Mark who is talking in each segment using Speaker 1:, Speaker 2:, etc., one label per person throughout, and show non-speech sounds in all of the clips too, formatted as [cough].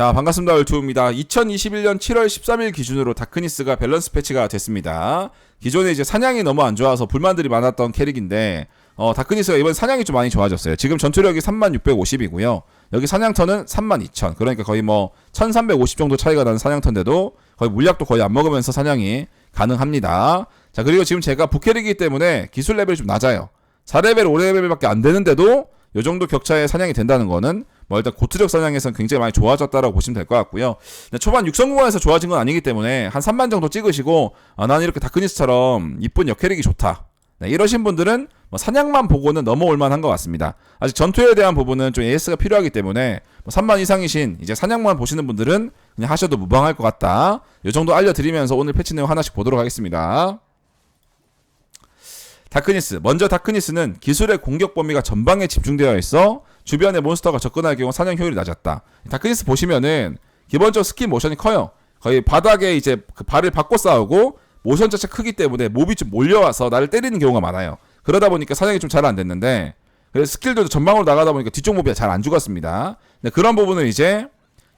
Speaker 1: 자, 반갑습니다. 얼투입니다. 2021년 7월 13일 기준으로 다크니스가 밸런스 패치가 됐습니다. 기존에 이제 사냥이 너무 안 좋아서 불만들이 많았던 캐릭인데, 어, 다크니스가 이번 사냥이 좀 많이 좋아졌어요. 지금 전투력이 3650이고요. 여기 사냥터는 32000. 그러니까 거의 뭐 1350 정도 차이가 나는 사냥터인데도 거의 물약도 거의 안 먹으면서 사냥이 가능합니다. 자, 그리고 지금 제가 부캐릭이기 때문에 기술 레벨이 좀 낮아요. 4레벨, 5레벨밖에 안 되는데도 요 정도 격차의 사냥이 된다는 거는 뭐 일단 고투력 사냥에서는 굉장히 많이 좋아졌다라고 보시면 될 것 같고요. 초반 육성 구간에서 좋아진 건 아니기 때문에 한 3만 정도 찍으시고 아, 나는 이렇게 다크니스처럼 이쁜 역캐릭이 좋다. 네, 이러신 분들은 뭐 사냥만 보고는 넘어올 만한 것 같습니다. 아직 전투에 대한 부분은 좀 AS가 필요하기 때문에 뭐 3만 이상이신 이제 사냥만 보시는 분들은 그냥 하셔도 무방할 것 같다. 이 정도 알려드리면서 오늘 패치 내용 하나씩 보도록 하겠습니다. 다크니스. 먼저 다크니스는 기술의 공격 범위가 전방에 집중되어 있어 주변에 몬스터가 접근할 경우 사냥 효율이 낮았다. 다크니스 보시면은 기본적으로 스킬 모션이 커요. 거의 바닥에 이제 그 발을 바꿔 싸우고 모션 자체 크기 때문에 몹이 좀 몰려와서 나를 때리는 경우가 많아요. 그러다 보니까 사냥이 좀 잘 안 됐는데 그래서 스킬들도 전방으로 나가다 보니까 뒤쪽 몹이 잘 안 죽었습니다. 네, 그런 부분을 이제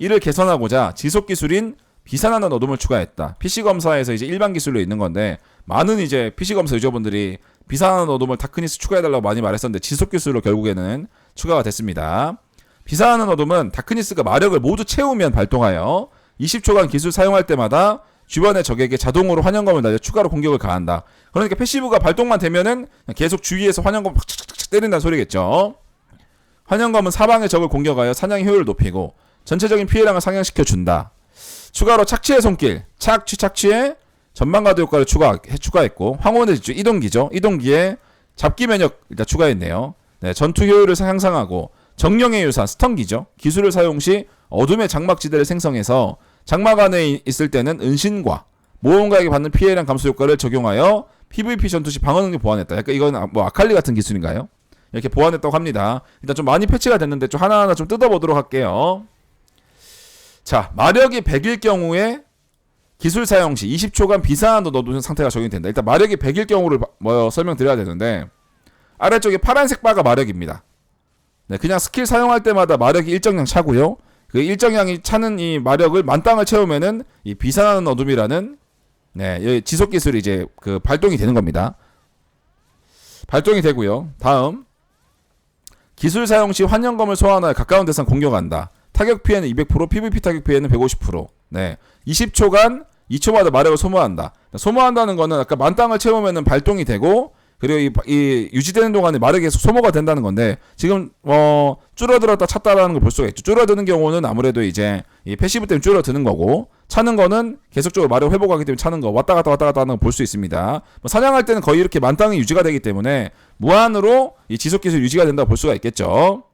Speaker 1: 이를 개선하고자 지속 기술인 비산하는 어둠을 추가했다. PC 검사에서 이제 일반 기술로 있는 건데 많은 이제 PC 검사 유저분들이 비산하는 어둠을 다크니스 추가해달라고 많이 말했었는데 지속 기술로 결국에는 추가가 됐습니다. 비산하는 어둠은 다크니스가 마력을 모두 채우면 발동하여 20초간 기술 사용할 때마다 주변의 적에게 자동으로 환영검을 날려 추가로 공격을 가한다. 그러니까 패시브가 발동만 되면은 계속 주위에서 환영검 팍착착착 때린다는 소리겠죠. 환영검은 사방의 적을 공격하여 사냥 효율을 높이고 전체적인 피해량을 상향시켜 준다. 추가로 착취의 손길, 착취 착취에 전방가드 효과를 추가 해 추가했고 황혼의 질주 이동기죠. 이동기에 잡기 면역 일단 추가했네요. 네, 전투 효율을 향상하고 정령의 유산 스턴기죠. 기술을 사용 시 어둠의 장막지대를 생성해서 장막 안에 있을 때는 은신과 모험가에게 받는 피해량 감소 효과를 적용하여 PVP 전투 시 방어 능력 보완했다. 약간 이건 아- 뭐 아칼리 같은 기술인가요? 이렇게 보완했다고 합니다. 일단 좀 많이 패치가 됐는데 좀 하나하나 좀 뜯어보도록 할게요. 자, 마력이 100일 경우에 기술 사용 시 20초간 비상한 넣어두는 상태가 적용된다. 일단 마력이 100일 경우를 바- 뭐 설명드려야 되는데 아래쪽에 파란색 바가 마력입니다. 네, 그냥 스킬 사용할 때마다 마력이 일정량 차고요. 그 일정량이 차는 이 마력을 만땅을 채우면은 이 비산하는 어둠이라는 네, 이 지속 기술이 이제 그 발동이 되는 겁니다. 발동이 되고요. 다음 기술 사용 시 환영검을 소환하여 가까운 대상 공격한다. 타격 피해는 200%, PVP 타격 피해는 150%. 네. 20초간 2초마다 마력을 소모한다. 소모한다는 거는 아까 만땅을 채우면은 발동이 되고 그리고 이, 이 유지되는 동안에 마력이 계속 소모가 된다는 건데 지금 어 줄어들었다 찼다라는 걸 볼 수가 있죠. 줄어드는 경우는 아무래도 이제 이 패시브 때문에 줄어드는 거고 차는 거는 계속적으로 마력 회복하기 때문에 차는 거 왔다 갔다 왔다 갔다 하는 걸 볼 수 있습니다. 뭐 사냥할 때는 거의 이렇게 만땅이 유지가 되기 때문에 무한으로 이 지속 기술 유지가 된다고 볼 수가 있겠죠.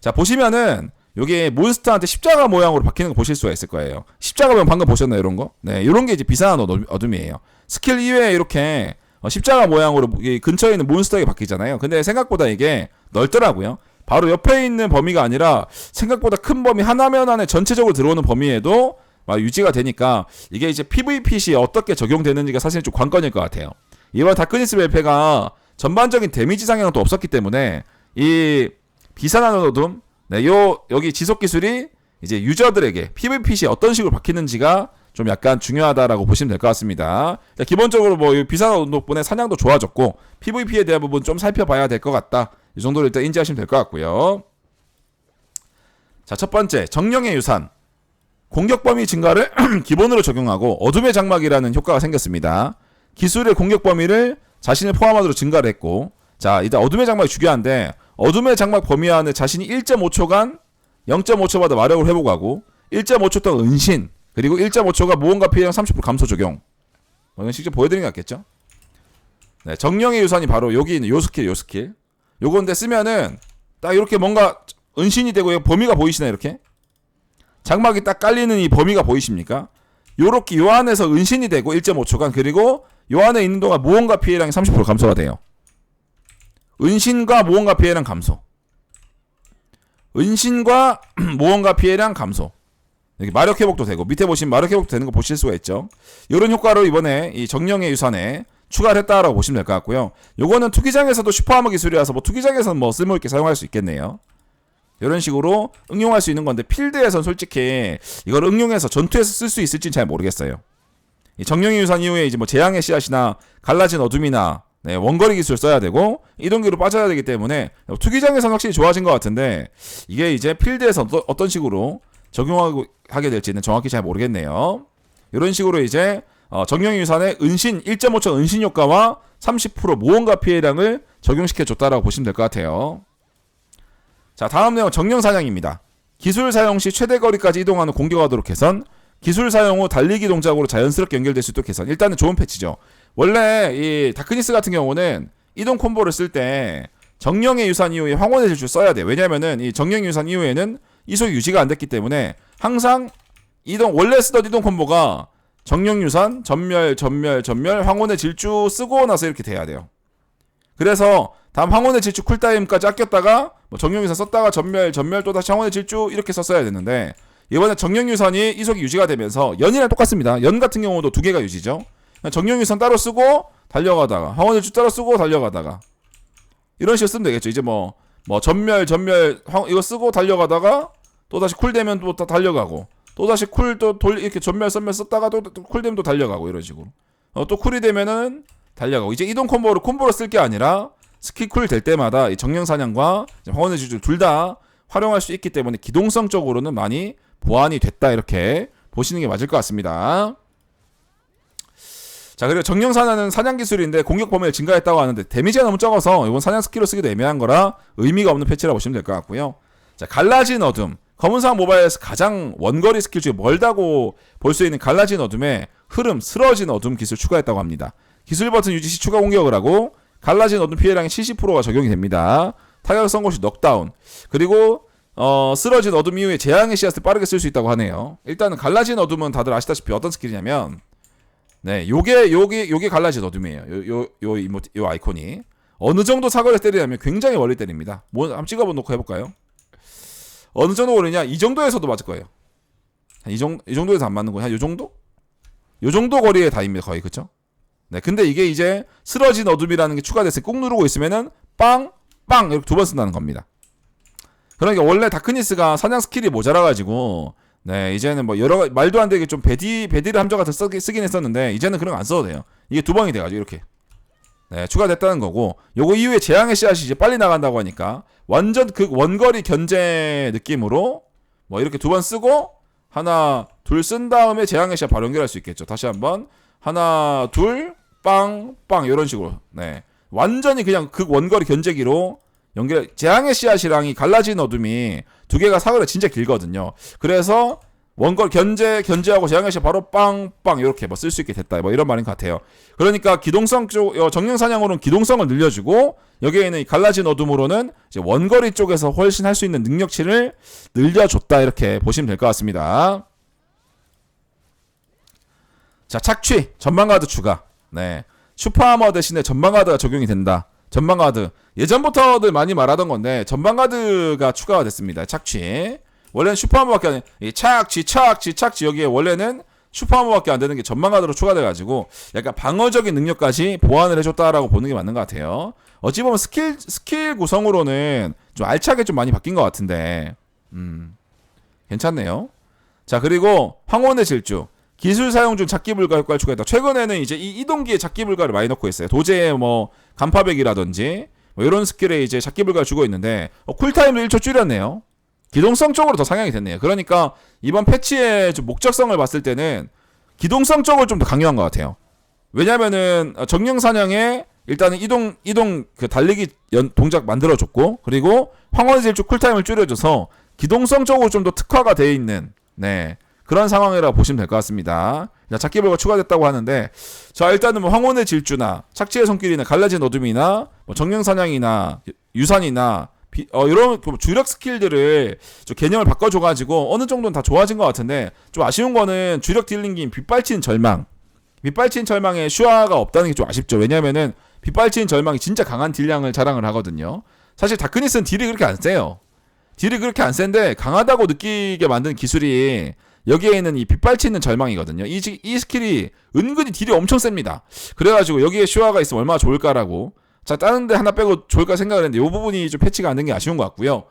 Speaker 1: 자 보시면은 요게 몬스터한테 십자가 모양으로 바뀌는 거 보실 수가 있을 거예요. 십자가 모양 방금 보셨나요, 이런 거? 네, 요런 게 이제 비상한 어둠- 어둠이에요. 스킬 이외에 이렇게 어, 십자가 모양으로 이 근처에 있는 몬스터에게 바뀌잖아요. 근데 생각보다 이게 넓더라고요. 바로 옆에 있는 범위가 아니라 생각보다 큰 범위 하나면 안에 전체적으로 들어오는 범위에도 막 유지가 되니까 이게 이제 PVP 시 어떻게 적용되는지가 사실 좀 관건일 것 같아요. 이번 다크니스 벨페가 전반적인 데미지 상향은 또 없었기 때문에 이 비산하는 어둠 네, 요 여기 지속 기술이 이제 유저들에게 PVP 시 어떤 식으로 바뀌는지가 좀 약간 중요하다라고 보시면 될 것 같습니다. 자, 기본적으로 뭐 비싼 어둠 덕분에 사냥도 좋아졌고 PVP에 대한 부분 좀 살펴봐야 될 것 같다. 이 정도로 일단 인지하시면 될 것 같고요. 자, 첫 번째 정령의 유산 공격 범위 증가를 [clears throat] 기본으로 적용하고 어둠의 장막이라는 효과가 생겼습니다. 기술의 공격 범위를 자신을 포함하도록 증가를 했고 자, 일단 어둠의 장막이 중요한데 어둠의 장막 범위 안에 자신이 1.5초간 0.5초마다 마력을 회복하고 1.5초 동안 은신 그리고 1.5초가 모험가 피해량 30% 감소 적용. 어, 이건 직접 보여드리는 게 낫겠죠? 네, 정령의 유산이 바로 여기 있는 요 스킬, 요 스킬. 요건데 쓰면은 딱 이렇게 뭔가 은신이 되고 범위가 보이시나요? 이렇게 장막이 딱 깔리는 이 범위가 보이십니까? 요렇게 요 안에서 은신이 되고 1.5초간 그리고 요 안에 있는 동안 모험가 피해량이 30% 감소가 돼요. 은신과 모험가 피해량 감소. 은신과 [clears throat] 모험가 피해량 감소. 여기 마력 회복도 되고 밑에 보시면 마력 회복도 되는 거 보실 수가 있죠. 이런 효과로 이번에 이 정령의 유산에 추가를 했다라고 보시면 될 것 같고요. 요거는 투기장에서도 슈퍼하머 기술이라서 뭐 투기장에서는 뭐 쓸모있게 사용할 수 있겠네요. 이런 식으로 응용할 수 있는 건데 필드에선 솔직히 이걸 응용해서 전투에서 쓸 수 있을지는 잘 모르겠어요. 이 정령의 유산 이후에 이제 뭐 재앙의 씨앗이나 갈라진 어둠이나 네, 원거리 기술 써야 되고 이동기로 빠져야 되기 때문에 투기장에서는 확실히 좋아진 것 같은데 이게 이제 필드에서 어떤, 식으로 적용하게 될지는 정확히 잘 모르겠네요. 이런 식으로 이제 어, 정령의 유산의 은신 1.5초 은신 효과와 30% 모험가 피해량을 적용시켜 줬다라고 보시면 될 것 같아요. 자, 다음 내용 정령 사냥입니다. 기술 사용 시 최대 거리까지 이동하는 공격하도록 개선. 기술 사용 후 달리기 동작으로 자연스럽게 연결될 수 있도록 개선. 일단은 좋은 패치죠. 원래 이 다크니스 같은 경우는 이동 콤보를 쓸 때 정령의 유산 이후에 황혼의 질주 써야 돼. 왜냐면은 이 정령의 유산 이후에는 이속 유지가 안 됐기 때문에 항상 이동 원래 쓰던 이동 콤보가 정령 유산 전멸 전멸 전멸 황혼의 질주 쓰고 나서 이렇게 돼야 돼요. 그래서 다음 황혼의 질주 쿨타임까지 아꼈다가 뭐 정령 유산 썼다가 전멸 전멸 또 다시 황혼의 질주 이렇게 썼어야 되는데 이번에 정령 유산이 이속이 유지가 되면서 연이랑 똑같습니다. 연 같은 경우도 두 개가 유지죠. 정령 유산 따로 쓰고 달려가다가 질주 따로 쓰고 달려가다가 이런 식으로 쓰면 되겠죠. 이제 뭐, 뭐, 전멸, 전멸, 황, 이거 쓰고 달려가다가, 또 다시 쿨 되면 또 달려가고, 또 다시 쿨 또 돌, 이렇게 전멸, 선멸 썼다가 또, 쿨 되면 또 달려가고, 이런 식으로. 어, 또 쿨이 되면은 달려가고. 이제 이동 콤보를 콤보로 쓸 게 아니라, 스킬 쿨 될 때마다 이 정령 사냥과 황혼의 주주 둘 다 활용할 수 있기 때문에 기동성적으로는 많이 보완이 됐다, 이렇게 보시는 게 맞을 것 같습니다. 자 그리고 정령사나는 사냥 기술인데 공격 범위를 증가했다고 하는데 데미지가 너무 적어서 이건 사냥 스킬로 쓰기도 애매한 거라 의미가 없는 패치라고 보시면 될 것 같고요. 자 갈라진 어둠 검은상 모바일에서 가장 원거리 스킬 중에 멀다고 볼 수 있는 갈라진 어둠에 흐름 쓰러진 어둠 기술 추가했다고 합니다. 기술 버튼 유지 시 추가 공격을 하고 갈라진 어둠 피해량이 70%가 적용이 됩니다. 타격 선고 시 넉다운 그리고 어, 쓰러진 어둠 이후에 재앙의 씨앗을 빠르게 쓸 수 있다고 하네요. 일단은 갈라진 어둠은 다들 아시다시피 어떤 스킬이냐면 네, 요게 요게 요게 갈라진 어둠이에요. 요 요요 이모 요 아이콘이 어느 정도 사거리를 때리냐면 굉장히 멀리 때립니다. 뭐 한번 찍어보 놓고 해볼까요? 어느 정도 거리냐? 이 정도에서도 맞을 거예요. 이 정도 이 정도에서 안 맞는 거야? 요 정도? 요 정도 거리에 다입니다 거의 그쵸? 네, 근데 이게 이제 쓰러진 어둠이라는 게 추가돼서 꾹 누르고 있으면은 빵, 빵 이렇게 두 번 쓴다는 겁니다. 그러니까 원래 다크니스가 사냥 스킬이 모자라가지고 네, 이제는 뭐 여러 말도 안 되게 좀 베디 베디를 함정 같은 쓰기, 쓰긴 했었는데 이제는 그런 거 안 써도 돼요. 이게 두 번이 돼가지고 이렇게 네, 추가됐다는 거고 요거 이후에 재앙의 씨앗이 이제 빨리 나간다고 하니까 완전 그 원거리 견제 느낌으로 뭐 이렇게 두 번 쓰고 하나 둘 쓴 다음에 재앙의 씨앗 바로 연결할 수 있겠죠. 다시 한번 하나 둘 빵빵 이런 식으로 네 완전히 그냥 그 원거리 견제기로 연결 재앙의 씨앗이랑 이 갈라진 어둠이 두 개가 사거리가 진짜 길거든요. 그래서 원걸 견제 견제하고 재앙의 씨앗 바로 빵빵 이렇게 뭐 쓸 수 있게 됐다. 뭐 이런 말인 것 같아요. 그러니까 기동성 쪽 어, 정령 사냥으로는 기동성을 늘려주고 여기에 있는 이 갈라진 어둠으로는 이제 원거리 쪽에서 훨씬 할 수 있는 능력치를 늘려줬다 이렇게 보시면 될 것 같습니다. 자 착취 전방가드 추가. 네 슈퍼하머 대신에 전방가드가 적용이 된다. 전방가드 예전부터들 많이 말하던 건데 전방 가드가 추가가 됐습니다. 착취 원래는 슈퍼하머밖에 안 돼. 착취 착취 착취 여기에 원래는 슈퍼하머밖에 안 되는 게 전방 가드로 추가돼가지고 약간 방어적인 능력까지 보완을 해줬다라고 보는 게 맞는 것 같아요. 어찌 보면 스킬 스킬 구성으로는 좀 알차게 좀 많이 바뀐 것 같은데 음 괜찮네요. 자 그리고 황혼의 질주 기술 사용 중 잡기 불가 효과를 추가했다. 최근에는 이제 이 이동기에 잡기 불가를 많이 넣고 있어요. 도제의 뭐 간파백이라든지 뭐 이런 스킬에 이제 잡기 불가를 주고 있는데 어, 쿨타임도 1초 줄였네요. 기동성 쪽으로 더 상향이 됐네요. 그러니까 이번 패치의 좀 목적성을 봤을 때는 기동성 쪽을 좀 더 강요한 것 같아요. 왜냐면은 어, 정령 사냥에 일단은 이동 이동 그 달리기 연, 동작 만들어줬고 그리고 황혼의 질주 쿨타임을 줄여줘서 기동성 쪽으로 좀 더 특화가 돼 있는 네 그런 상황이라고 보시면 될 것 같습니다. 자, 잡기벌가 추가됐다고 하는데, 자, 일단은 뭐 황혼의 질주나, 착지의 손길이나, 갈라진 어둠이나, 뭐 정령 사냥이나, 유산이나, 비, 어, 이런 그 주력 스킬들을 좀 개념을 바꿔줘가지고 어느 정도는 다 좋아진 것 같은데, 좀 아쉬운 거는 주력 딜링기인 빗발치는 절망. 빗발치는 절망에 슈아가 없다는 게 좀 아쉽죠. 왜냐면은, 빗발치는 절망이 진짜 강한 딜량을 자랑을 하거든요. 사실 다크니스는 딜이 그렇게 안 세요. 딜이 그렇게 안 센데, 강하다고 느끼게 만든 기술이 여기에 있는 이 빗발치는 절망이거든요. 이, 이 스킬이 은근히 딜이 엄청 셉니다. 그래가지고 여기에 슈아가 있으면 얼마나 좋을까라고. 자, 다른 데 하나 빼고 좋을까 생각을 했는데 이 부분이 좀 패치가 안 된 게 아쉬운 것 같고요.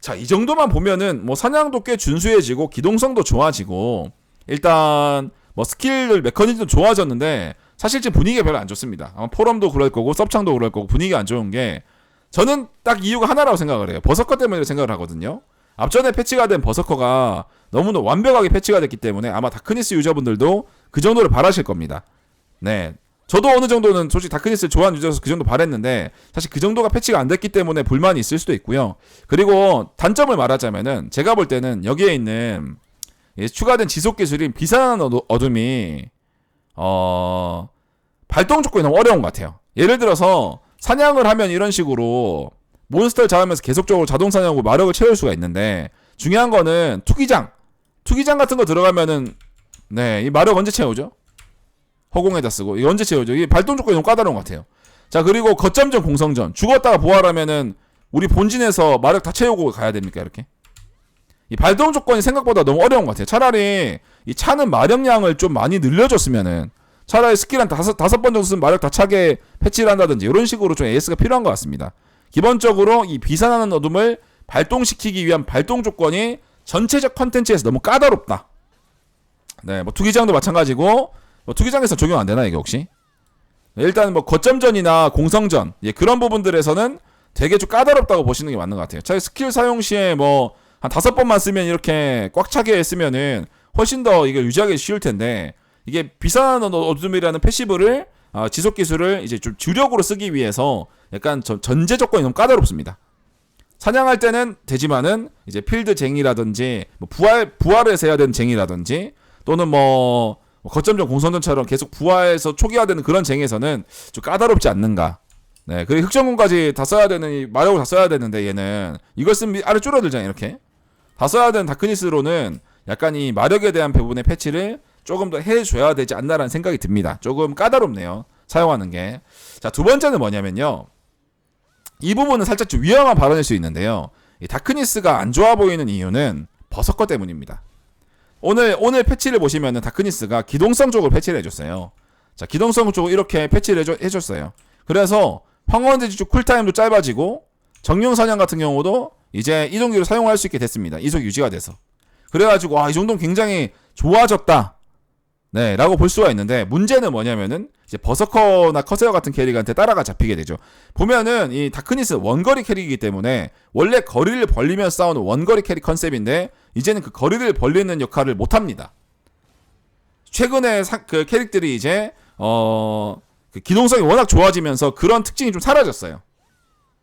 Speaker 1: 자, 이 정도만 보면은 뭐 사냥도 꽤 준수해지고 기동성도 좋아지고 일단 뭐 스킬 메커니즘도 좋아졌는데 사실 지금 분위기가 별로 안 좋습니다. 아마 포럼도 그럴 거고 섭창도 그럴 거고 분위기가 안 좋은 게 저는 딱 이유가 하나라고 생각을 해요. 버서커 때문에 생각을 하거든요. 앞전에 패치가 된 버서커가 너무나 완벽하게 패치가 됐기 때문에 아마 다크니스 유저분들도 그 정도를 바라실 겁니다. 네. 저도 어느 정도는 솔직히 다크니스를 좋아하는 유저라서 그 정도 바랬는데 사실 그 정도가 패치가 안 됐기 때문에 불만이 있을 수도 있고요. 그리고 단점을 말하자면은 제가 볼 때는 여기에 있는 이 추가된 지속 기술인 비산한 어둠이 어 발동 조건이 너무 어려운 것 같아요. 예를 들어서 사냥을 하면 이런 식으로 몬스터를 잡으면서 계속적으로 자동 사냥하고 마력을 채울 수가 있는데 중요한 거는 투기장 투기장 같은 거 들어가면은 네 이 마력 언제 채우죠? 허공에다 쓰고 이거 언제 채우죠? 이 발동 조건이 너무 까다로운 것 같아요. 자 그리고 거점전 공성전 죽었다가 부활하면은 우리 본진에서 마력 다 채우고 가야 됩니까 이렇게? 이 발동 조건이 생각보다 너무 어려운 것 같아요. 차라리 이 차는 마력량을 좀 많이 늘려줬으면은 차라리 스킬 한 다섯 다섯 번 정도 쓰면 마력 다 차게 패치를 한다든지 이런 식으로 좀 AS가 필요한 것 같습니다. 기본적으로 이 비산하는 어둠을 발동시키기 위한 발동 조건이 전체적 컨텐츠에서 너무 까다롭다. 네, 뭐 투기장도 마찬가지고 뭐 투기장에서 적용 안 되나 이게 혹시? 네, 일단 뭐 거점전이나 공성전 예, 그런 부분들에서는 되게 좀 까다롭다고 보시는 게 맞는 것 같아요. 차라리 스킬 사용 시에 뭐 한 다섯 번만 쓰면 이렇게 꽉 차게 쓰면은 훨씬 더 이게 유지하기 쉬울 텐데 이게 비싼 어- 어둠이라는 패시브를 아, 지속 기술을 이제 좀 주력으로 쓰기 위해서 약간 전- 전제 조건이 너무 까다롭습니다. 사냥할 때는 되지만은 이제 필드 쟁이라든지 뭐 부활 부활해서 해야 되는 쟁이라든지 또는 뭐 거점전 공선전처럼 계속 부활해서 초기화되는 그런 쟁에서는 좀 까다롭지 않는가. 네, 그리고 흑정군까지 다 써야 되는 이 마력을 다 써야 되는데 얘는 이걸 쓰면 아래 줄어들잖아요 이렇게 다 써야 되는 다크니스로는 약간 이 마력에 대한 부분의 패치를 조금 더 해줘야 되지 않나라는 생각이 듭니다. 조금 까다롭네요. 사용하는 게. 자, 두 번째는 뭐냐면요. 이 부분은 살짝 좀 위험한 발언일 수 있는데요. 이 다크니스가 안 좋아 보이는 이유는 버섯거 때문입니다. 오늘 오늘 패치를 보시면은 다크니스가 기동성 쪽으로 패치를 해줬어요. 자, 기동성 쪽으로 이렇게 패치를 해줘, 해줬어요. 그래서 황원대지 쪽 쿨타임도 짧아지고 정령 사냥 같은 경우도 이제 이동기로 사용할 수 있게 됐습니다. 이속 유지가 돼서. 그래가지고 아, 이 정도는 굉장히 좋아졌다. 네, 라고 볼 수가 있는데 문제는 뭐냐면은 이제 버서커나 커세어 같은 캐릭한테 따라가 잡히게 되죠. 보면은 이 다크니스 원거리 캐릭이기 때문에 원래 거리를 벌리며 싸우는 원거리 캐릭 컨셉인데 이제는 그 거리를 벌리는 역할을 못 합니다. 최근에 사- 그 캐릭들이 이제 어, 그 기동성이 워낙 좋아지면서 그런 특징이 좀 사라졌어요.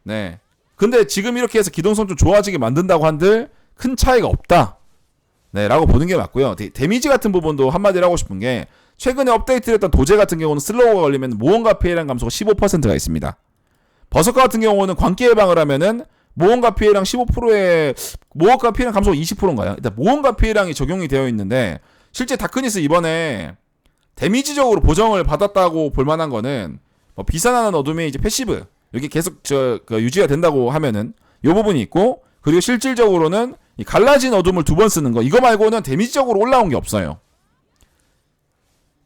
Speaker 1: 네. 근데 지금 이렇게 해서 기동성 좀 좋아지게 만든다고 한들 큰 차이가 없다. 네, 라고 보는 게 맞고요. 데, 데미지 같은 부분도 한마디로 하고 싶은 게 최근에 업데이트를 했던 도제 같은 경우는 슬로우가 걸리면 모험과 피해량 감소가 15%가 있습니다. 버서커 같은 경우는 광기 예방을 하면은 모험과 피해량 15%에 모험과 피해량 감소가 20%인가요? 일단 모험과 피해량이 적용이 되어 있는데 실제 다크니스 이번에 데미지적으로 보정을 받았다고 볼 만한 거는 뭐 비산하는 어둠의 이제 패시브 여기 계속 저 그 유지가 된다고 하면은 요 부분이 있고 그리고 실질적으로는 이 갈라진 어둠을 두 번 쓰는 거 이거 말고는 데미지적으로 올라온 게 없어요.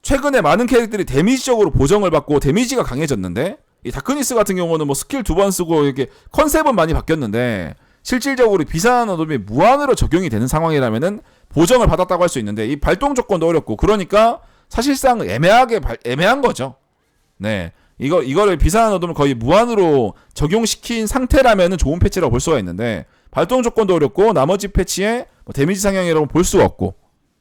Speaker 1: 최근에 많은 캐릭들이 데미지적으로 보정을 받고 데미지가 강해졌는데 이 다크니스 같은 경우는 뭐 스킬 두 번 쓰고 이렇게 컨셉은 많이 바뀌었는데 실질적으로 비싼 어둠이 무한으로 적용이 되는 상황이라면은 보정을 받았다고 할 수 있는데 이 발동 조건도 어렵고 그러니까 사실상 애매하게 발- 애매한 거죠. 네. 이거 이거를 비싼 어둠을 거의 무한으로 적용시킨 상태라면은 좋은 패치라고 볼 수가 있는데 발동 조건도 어렵고 나머지 패치에 뭐 데미지 상향이라고 볼 수가 없고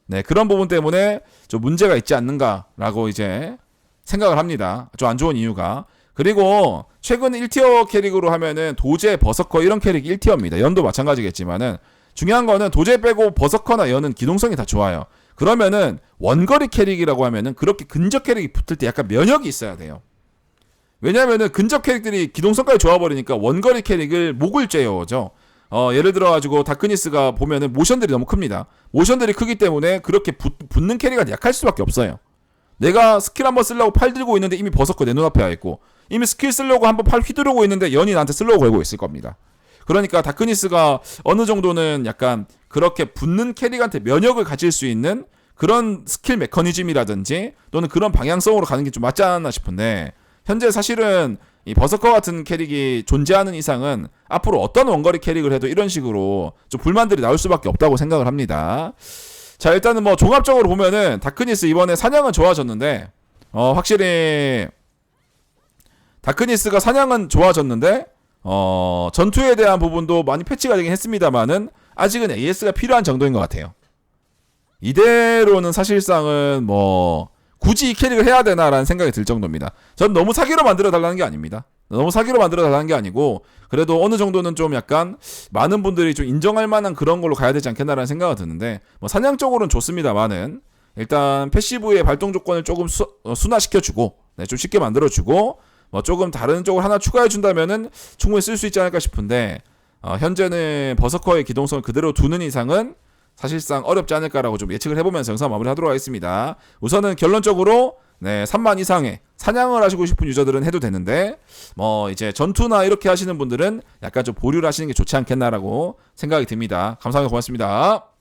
Speaker 1: 네 그런 부분 때문에 좀 문제가 있지 않는가라고 이제 생각을 합니다. 좀 안 좋은 이유가 그리고 최근 1티어 캐릭으로 하면은 도제 버서커 이런 캐릭 1티어입니다. 연도 마찬가지겠지만은 중요한 거는 도제 빼고 버서커나 연은 기동성이 다 좋아요. 그러면은 원거리 캐릭이라고 하면은 그렇게 근접 캐릭이 붙을 때 약간 면역이 있어야 돼요. 왜냐면은 근접 캐릭들이 기동성까지 좋아버리니까 원거리 캐릭을 목을 쬐어죠. 어, 예를 들어가지고 다크니스가 보면은 모션들이 너무 큽니다. 모션들이 크기 때문에 그렇게 붙, 붙는 캐릭이 약할 수밖에 없어요. 내가 스킬 한번 쓰려고 팔 들고 있는데 이미 버섯거 내 눈앞에 와 있고 이미 스킬 쓰려고 한번 팔 휘두르고 있는데 연이 나한테 쓰려고 걸고 있을 겁니다. 그러니까 다크니스가 어느 정도는 약간 그렇게 붙는 캐릭한테 면역을 가질 수 있는 그런 스킬 메커니즘이라든지 또는 그런 방향성으로 가는 게 좀 맞지 않나 싶은데 현재 사실은 이 버서커 같은 캐릭이 존재하는 이상은 앞으로 어떤 원거리 캐릭을 해도 이런 식으로 좀 불만들이 나올 수밖에 없다고 생각을 합니다. 자 일단은 뭐 종합적으로 보면은 다크니스 이번에 사냥은 좋아졌는데 어 확실히 다크니스가 사냥은 좋아졌는데 어 전투에 대한 부분도 많이 패치가 되긴 했습니다만은 아직은 AS가 필요한 정도인 것 같아요. 이대로는 사실상은 뭐 굳이 이 캐릭을 해야 되나라는 생각이 들 정도입니다. 전 너무 사기로 만들어 달라는 게 아닙니다. 너무 사기로 만들어 달라는 게 아니고 그래도 어느 정도는 좀 약간 많은 분들이 좀 인정할 만한 그런 걸로 가야 되지 않겠나라는 생각이 드는데 뭐 사냥 쪽으로는 좋습니다만은 일단 패시브의 발동 조건을 조금 수, 어, 순화시켜주고 네, 좀 쉽게 만들어주고 뭐 조금 다른 쪽을 하나 추가해 준다면은 충분히 쓸 수 있지 않을까 싶은데 어, 현재는 버서커의 기동성을 그대로 두는 이상은 사실상 어렵지 않을까라고 좀 예측을 해보면서 영상 마무리하도록 하겠습니다. 우선은 결론적으로 네 3만 이상의 사냥을 하시고 싶은 유저들은 해도 되는데 뭐 이제 전투나 이렇게 하시는 분들은 약간 좀 보류를 하시는 게 좋지 않겠나라고 생각이 듭니다. 감사합니다. 고맙습니다.